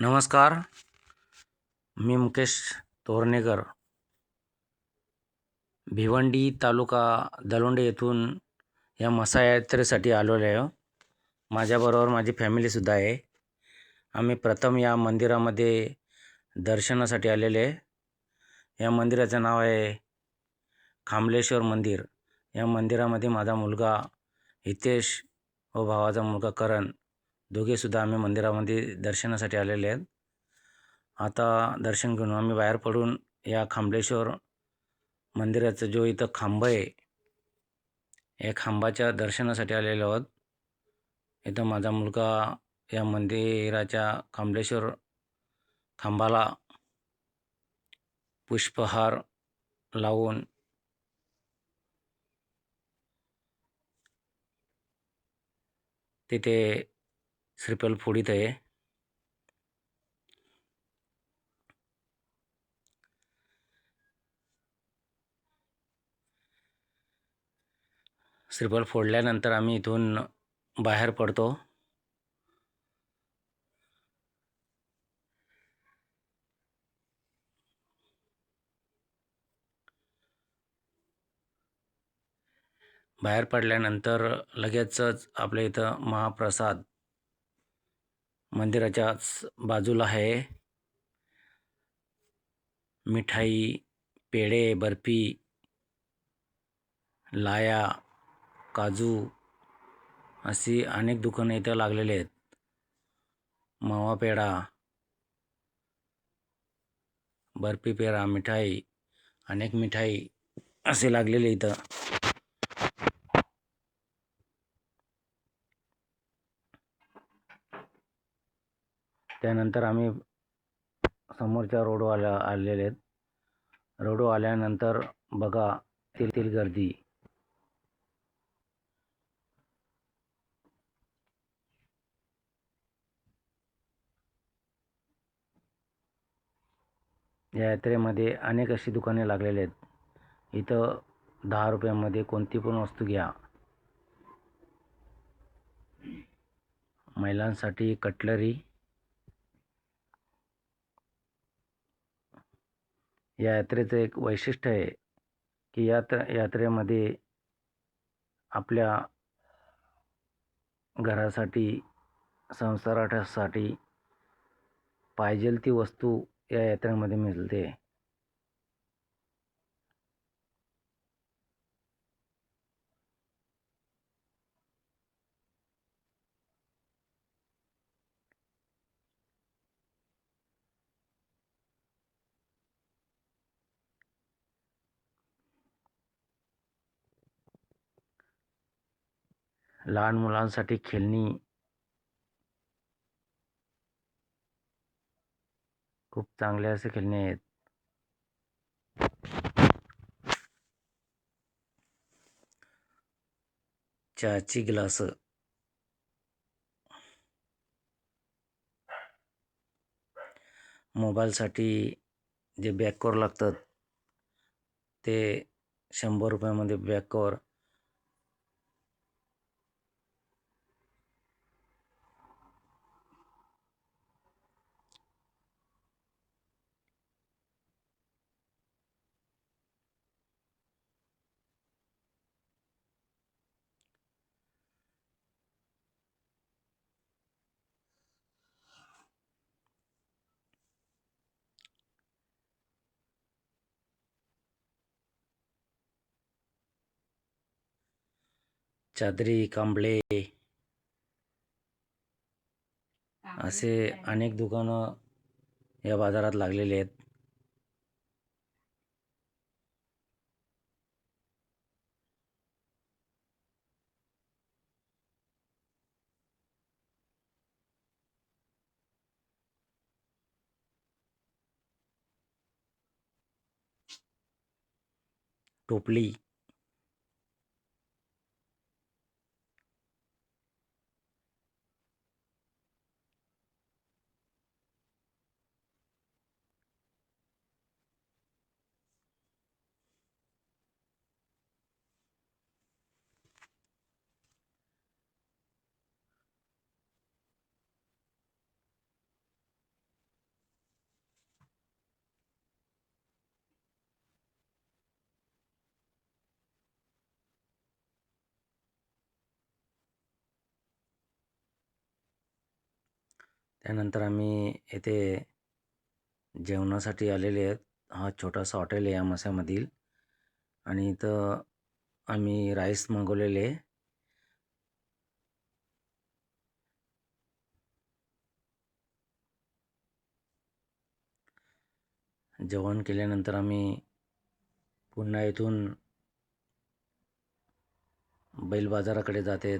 नमस्कार मी मुकेश तोरणेकर भिवंडी तालुका दलोंडे येथून या मसा यात्रेसाठी आलेलो आहे. माझ्याबरोबर माझी फॅमिलीसुद्धा आहे. आम्ही प्रथम या मंदिरामध्ये दर्शनासाठी आलेले आहे. या मंदिराचं नाव आहे खांबलेश्वर मंदिर. या मंदिरामध्ये माझा मुलगा हितेश व भावाचा मुलगा करण दोघेसुद्धा आम्ही मंदिरामध्ये दर्शनासाठी आलेले आहेत. आता दर्शन घेऊन आम्ही बाहेर पडून या खांबलेश्वर मंदिराचं जो इथं खांब आहे या खांबाच्या दर्शनासाठी आलेलो आहोत. इथं माझा मुलगा या मंदिराच्या खांबलेश्वर खांबाला पुष्पहार लावून तिथे श्रीफल फोडीत आहे. श्रीफल फोडल्यानंतर आम्ही इथून बाहेर पडतो. बाहेर पडल्यानंतर लगेचच आपल्या इथं महाप्रसाद मंदिराच्याच बाजूला आहे. मिठाई पेढे बर्फी लाया काजू अशी अनेक दुकानं इथं लागलेली आहेत. मावा पेढा बर्फी पेढा मिठाई अनेक मिठाई असे लागलेले इथं. त्यानंतर आम्ही समोरच्या रोडवर आल्या आलेले आहेत. रोडवर आल्यानंतर बघा तेथील गर्दी. या यात्रेमध्ये अनेक अशी दुकाने लागलेली आहेत. इथं दहा रुपयामध्ये कोणती पण वस्तू घ्या. महिलांसाठी कटलरी या यात्रेचं एक वैशिष्ट्य आहे की यात्र यात्रेमध्ये आपल्या घरासाठी संसारासाठी पाहिजेल ती वस्तू या यात्रेमध्ये मिळते. लहान मुलांसाठी खेळणी खूप चांगले असे खेळणे आहेत. चहाची ग्लास. मोबाईलसाठी जे बॅक कवर लागतात ते शंभर रुपयामध्ये बॅक कवर चादरी कांबळे असे अनेक दुकानं या बाजारात लागलेली आहेत. टोपली त्यानंतर आम्ही येथे जेवणासाठी आलेले आहेत. हा छोटासा हॉटेल आहे या मसामधील आणि इथं आम्ही राईस मागवलेले जेवण केल्यानंतर आम्ही पुन्हा इथून बैल बाजाराकडे जाते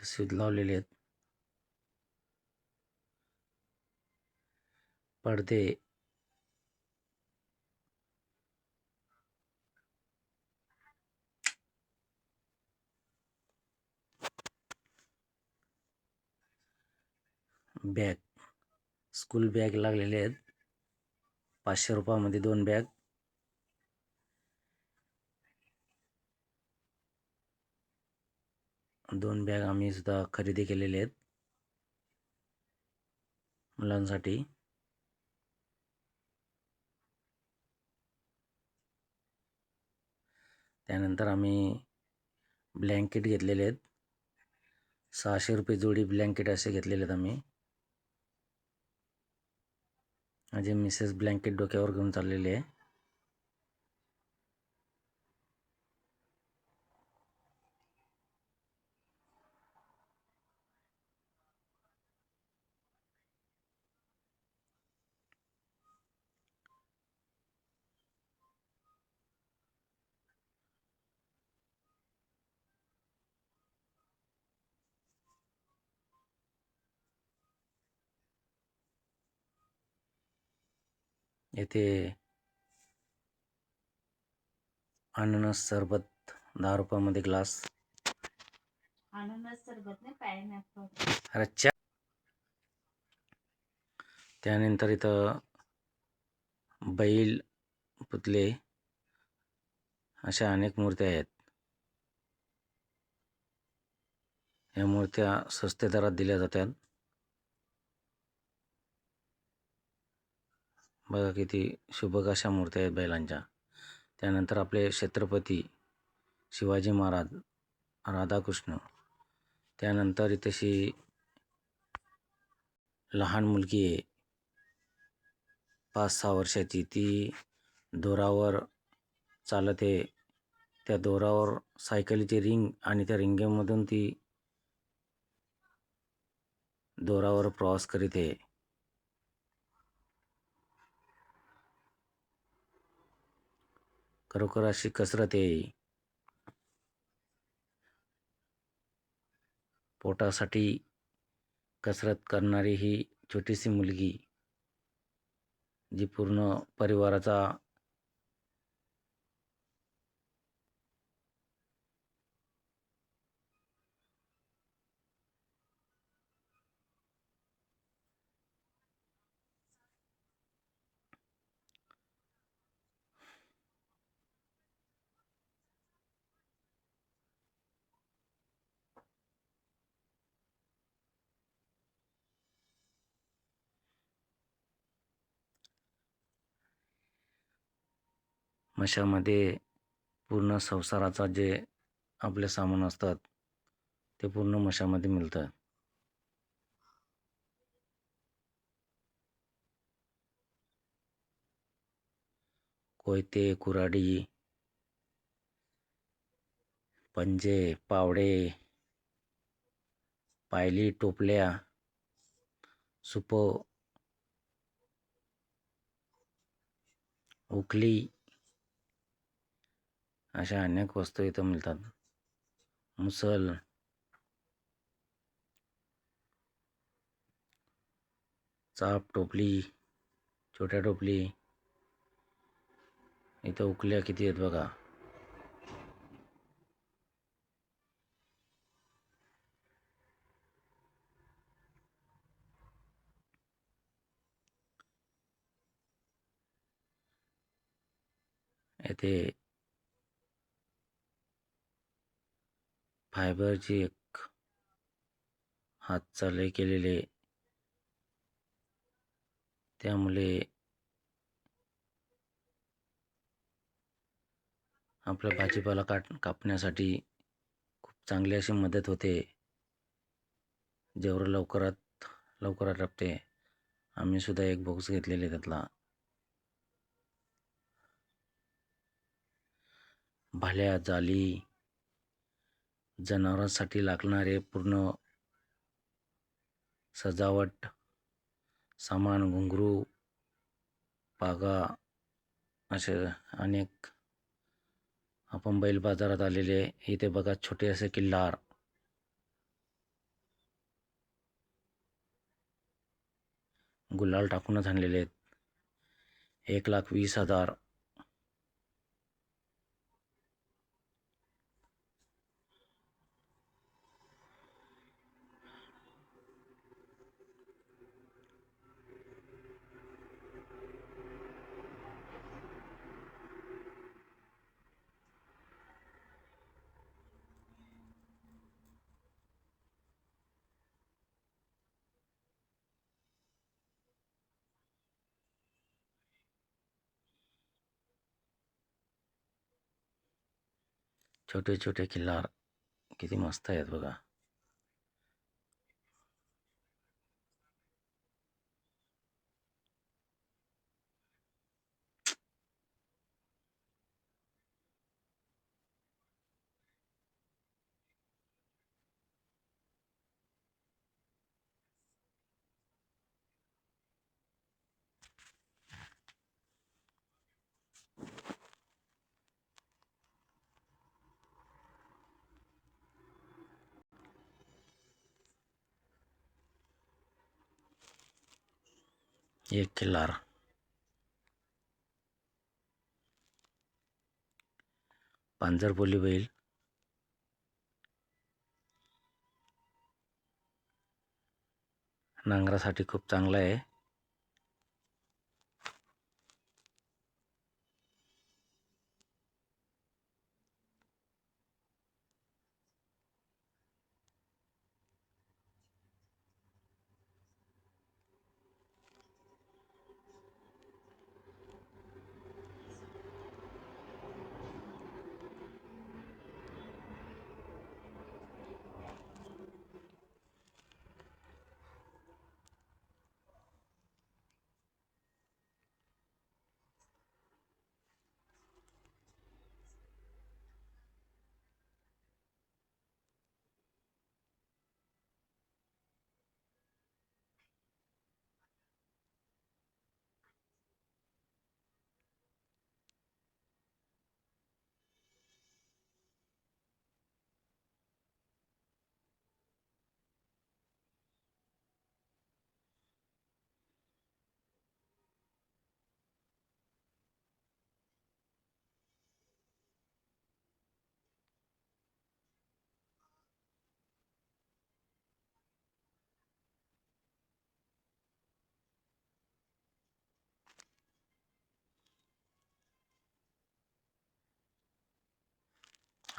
इथे लावलेले आहेत. पडदे. बॅग. स्कूल बॅग लागलेले आहेत. पाचशे रुपयामध्ये दोन बॅग. दोन बॅग आम्ही सुद्धा खरेदी केलेले आहेत. मुलांसाठी. त्यानंतर आम्ही ब्लँकेट घेतलेले आहेत. सहाशे रुपये जोडी ब्लँकेट असे घेतलेले आहेत आम्ही. माझे मिसेस ब्लँकेट डोक्यावर घेऊन चाललेले आहे. येथे अननस सरबत दहा रुपयामध्ये ग्लास अननस सरबत नाही पायनॅपल अच्छा त्यानंतर इथं बैल पुतले अशा अनेक मूर्त्या आहेत. या मूर्त्या स्वस्त दरात दिल्या जातात. बघा किती सुबक अशा मूर्त्या आहेत बैलांच्या. त्यानंतर आपले छत्रपती शिवाजी महाराज राधाकृष्ण. त्यानंतर इथेशी लहान मुलगी आहे. पाच सहा वर्षाची. ती दोरावर चालत आहे. त्या दोरावर सायकलीची रिंग आणि त्या रिंगेमधून ती दोरावर प्रवास करीत आहे. खरोखर अशी कसरत आहे. पोटासाठी कसरत करणारी ही छोटीशी मुलगी जी पूर्ण परिवाराचा मशामध्ये पूर्ण संसाराचा जे आपले सामान असतात ते पूर्ण मशामध्ये मिळतं. कोयते कुऱ्हाडी पंजे पावडे पायली टोपल्या सुप उखली अशा अनेक वस्तू इथं मिळतात. मुसल. चाप टोपली छोट्या टोपली. इथं उकल्या किती आहेत बघा. येथे फायबरची एक हातचालही केलेले त्यामुळे आपला भाजीपाला काट कापण्यासाठी खूप चांगली अशी मदत होते. जेवढं लवकरात लवकरात आपटे आम्ही सुद्धा एक बॉक्स घेतलेले त्यातला. भाल्या जाली जनावरांसाठी लागणारे पूर्ण सजावट सामान घुंगरू पागा असे अनेक आपण बैल बाजारात आलेले इथे बघा छोटे असे किल्लार. गुलाल टाकूनच आणलेले आहेत. एक लाख वीस हजार. छोटे छोटे खिल्लार किती मस्त आहेत बघा. एक किल्लार पांजरपोली बैल नांगरासाठी खूप चांगला आहे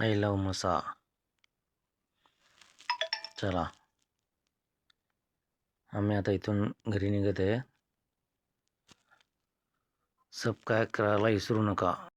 आय लव मसा चला. आम्ही आता इथून घरी निघत आहे. सबस्क्राईब करायला विसरू नका.